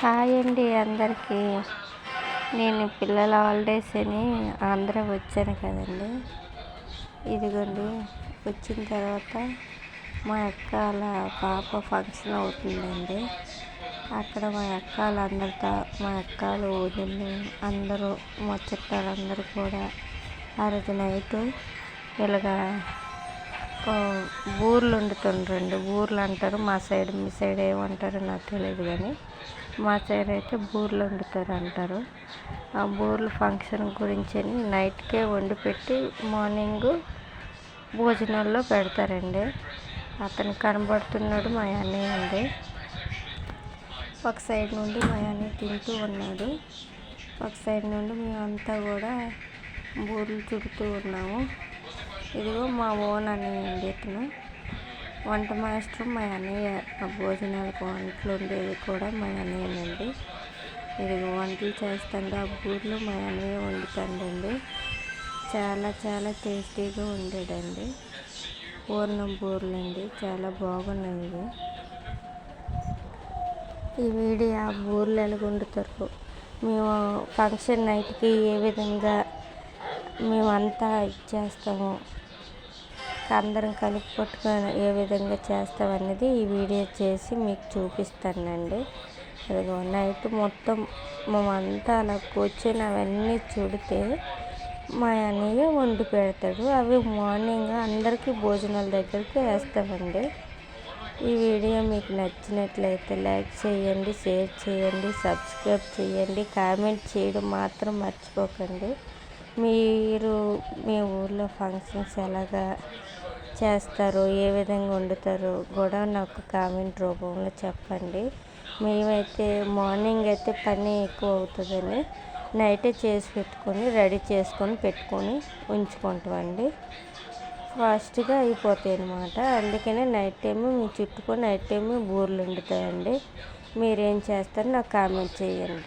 Hi అండి అందరికీ. నేను పిల్లల హాలిడేస్ అని ఆంధ్ర వచ్చాను కదండి. ఇదిగోండి వచ్చిన తర్వాత మా అక్క వాళ్ళ పాప ఫంక్షన్ అవుతుందండి. అక్కడ మా అక్క వాళ్ళందరితో మా అక్కలు వదిళ్ళు అందరూ మా చుట్టాలందరూ కూడా ఆ రోజు నైట్ ఇలాగా బూర్లు వండుతుండ్రండి బూర్లు అంటారు మా సైడ్ మీ సైడ్ ఏమంటారో నాకు తెలియదు కానీ మా సైడ్ అయితే బూర్లు వండుతారు అంటారు. ఆ బూర్లు ఫంక్షన్ గురించి అని నైట్కే వండి పెట్టి మార్నింగ్ భోజనాల్లో పెడతారండి. అతను కనబడుతున్నాడు మా అన్నయ్య అండి ఒక సైడ్ నుండి మా అన్నయ్య తింటూ ఉన్నాడు. ఒక సైడ్ నుండి మేమంతా కూడా బూర్లు చుడుతూ ఉన్నాము. ఇదిగో మా ఓన్ అన్నయ్య ఇతను వంట మాస్టర్ మా అన్నయ్య భోజనాలకు వంటలు ఉండేది కూడా మా అన్నయ్యనండి. ఇదిగో వంటలు చేస్తాను ఆ బూర్లు మా అన్నయ్య వండుతాండండి. చాలా చాలా టేస్టీగా ఉండేదండి. పూర్ణం బూర్లు అండి చాలా బాగున్నాయి. ఈ వీడియో ఆ బూర్లు ఎలాగ వండుతారు మేము ఫంక్షన్ నైట్కి ఏ విధంగా మేమంతా ఇచ్చేస్తాము. అందరం కలిపి పట్టుకొని ఏ విధంగా చేస్తాం అనేది ఈ వీడియో చేసి మీకు చూపిస్తానండి. అదిగో నైట్ మొత్తం మేమంతా అలా కూర్చొని అవన్నీ చుడితే మా అన్నయ్య వండి పెడతాడు. అవి మార్నింగ్ అందరికీ భోజనాల దగ్గరికి వేస్తామండి. ఈ వీడియో మీకు నచ్చినట్లయితే లైక్ చేయండి షేర్ చేయండి సబ్స్క్రైబ్ చేయండి కామెంట్ చేయడం మాత్రం మర్చిపోకండి. మీరు మీ ఊర్లో ఫంక్షన్స్ ఎలాగా చేస్తారు ఏ విధంగా వండుతారు కూడా నాకు కామెంట్ రూపంలో చెప్పండి. మేమైతే మార్నింగ్ అయితే పని ఎక్కువ అవుతుందని నైటే చేసి పెట్టుకొని రెడీ చేసుకొని పెట్టుకొని ఉంచుకుంటామండి. ఫాస్ట్గా అయిపోతాయి అన్నమాట. అందుకనే నైట్ టైము మీ చుట్టుకొని నైట్ టైము బూర్లు వండుతాయండి. మీరేం చేస్తారో నాకు కామెంట్ చేయండి.